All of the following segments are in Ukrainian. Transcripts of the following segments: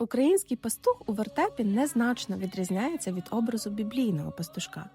Український пастух у вертепі незначно відрізняється від образу біблійного пастушка,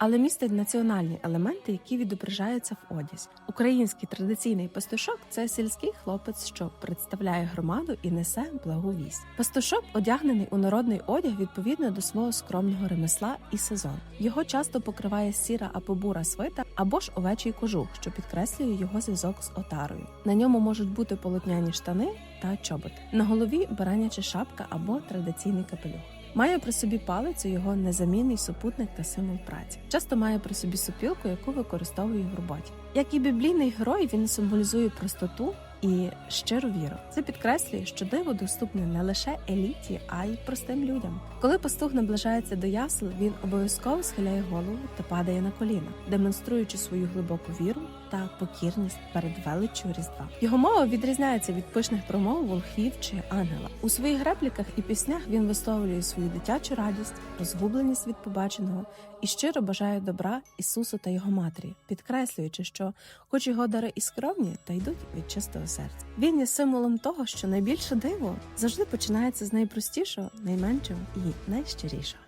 але містить національні елементи, які відображаються в одязі. Український традиційний пастушок це сільський хлопець, що представляє громаду і несе благу вість. Пастушок одягнений у народний одяг відповідно до свого скромного ремесла і сезон. Його часто покриває сіра або бура свита, або ж овечий кожух, що підкреслює його зв'язок з отарою. На ньому можуть бути полотняні штани та чоботи. На голові бараняча шапка або традиційний капелюх. Має при собі палицю його незамінний супутник та символ праці. Часто має при собі сопілку, яку використовує в роботі. Як і біблійний герой, він символізує простоту і щиру віру. Це підкреслює, що диво доступне не лише еліті, а й простим людям. Коли пастух наближається до ясел, він обов'язково схиляє голову та падає на коліна, демонструючи свою глибоку віру та покірність перед величчю різдва. Його мова відрізняється від пишних промов волхвів чи ангела. У своїх репліках і піснях він висловлює свою дитячу радість, розгубленість від побаченого і щиро бажає добра Ісусу та його матері, підкреслюючи, що, хоч його дари і скромні, та йдуть від чистого серця. Він є символом того, що найбільше диво завжди починається з найпростішого, найменшого і найщирішого.